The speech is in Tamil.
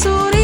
சூரிய